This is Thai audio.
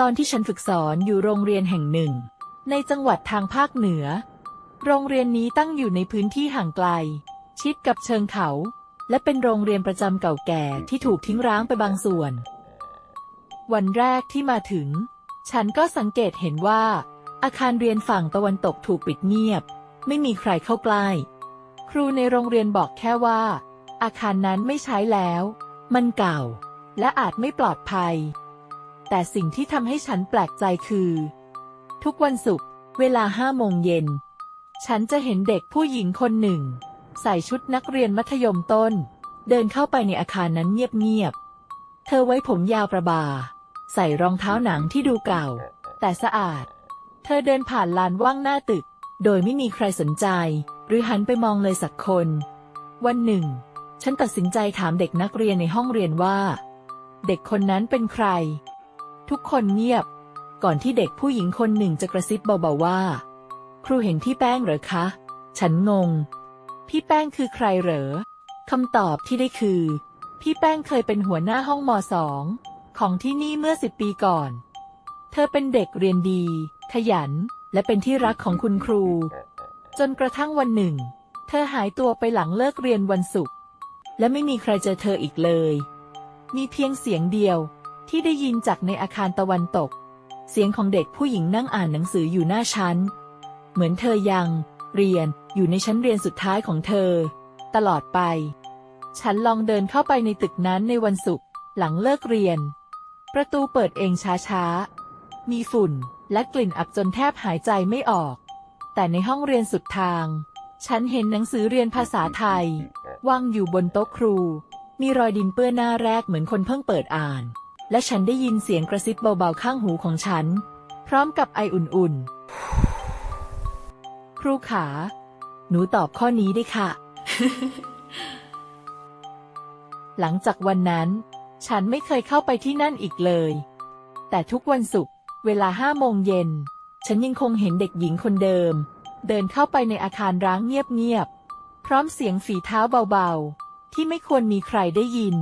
ตอนที่ฉันฝึกสอนอยู่โรงเรียนแห่งหนึ่ง ในจังหวัดทางภาคเหนือ โรงเรียนนี้ตั้งอยู่ในพื้นที่ห่างไกล ชิดกับเชิงเขา และเป็นโรงเรียนประจำเก่าแก่ที่ถูกทิ้งร้างไปบางส่วน วันแรกที่มาถึง ฉันก็สังเกตเห็นว่า อาคารเรียนฝั่งตะวันตกถูกปิดเงียบ ไม่มีใครเข้าใกล้ ครูในโรงเรียนบอกแค่ว่า อาคารนั้นไม่ใช้แล้ว มันเก่า และอาจไม่ปลอดภัย แต่สิ่งที่ทำให้ฉันแปลกใจคือ ทุกวันศุกร์เวลาห้าโมงเย็น ฉันจะเห็นเด็กผู้หญิงคนหนึ่ง ใส่ชุดนักเรียนมัธยมต้น เดินเข้าไปในอาคารนั้นเงียบๆ เธอไว้ผมยาวประบา ใส่รองเท้าหนังที่ดูเก่า แต่สะอาด เธอเดินผ่านลานว่างหน้าตึก โดยไม่มีใครสนใจ หรือหันไปมองเลยสักคน วันหนึ่ง ฉันตัดสินใจถามเด็กนักเรียนในห้องเรียนว่า เด็กคนนั้นเป็นใคร ทุกคนเงียบ ก่อนที่เด็กผู้หญิงคนหนึ่งจะกระซิบเบาๆว่า ครูเห็นพี่แป้งเหรอคะ ฉันงง พี่แป้งคือใครเหรอคำตอบที่ได้คือ พี่แป้งเคยเป็นหัวหน้าห้องมสองของที่นี่เมื่อสิบปีก่อน เธอเป็นเด็กเรียนดี ขยัน และเป็นที่รักของคุณครู จนกระทั่งวันหนึ่ง เธอหายตัวไปหลังเลิกเรียนวันศุกร์และไม่มีใครเจอเธออีกเลย มีเพียงเสียงเดียว ที่ได้ยินจากในอาคารตะวันตก เสียงของเด็กผู้หญิงนั่งอ่านหนังสืออยู่หน้าชั้น เหมือนเธอยัง เรียนอยู่ในชั้นเรียนสุดท้ายของเธอ ตลอดไป ฉันลองเดินเข้าไปในตึกนั้นในวันศุกร์หลังเลิกเรียน ประตูเปิดเองช้าๆ มีฝุ่นและกลิ่นอับจนแทบหายใจไม่ออก แต่ในห้องเรียนสุดทาง ฉันเห็นหนังสือเรียนภาษาไทย วางอยู่บนโต๊ะครู มีรอยดินเปื้อนหน้าแรกเหมือนคนเพิ่งเปิดอ่าน และฉันได้ยินเสียงกระซิบเบาๆข้างหูของฉัน พร้อมกับไออุ่นๆ ครูขา หนูตอบข้อนี้ได้ค่ะ หลังจากวันนั้น ฉันไม่เคยเข้าไปที่นั่นอีกเลย แต่ทุกวันศุกร์เวลาห้าโมงเย็น ฉันยังคงเห็นเด็กหญิงคนเดิม เดินเข้าไปในอาคารร้างเงียบๆพร้อมเสียงฝีเท้าเบาๆ ที่ไม่ควรมีใครได้ยิน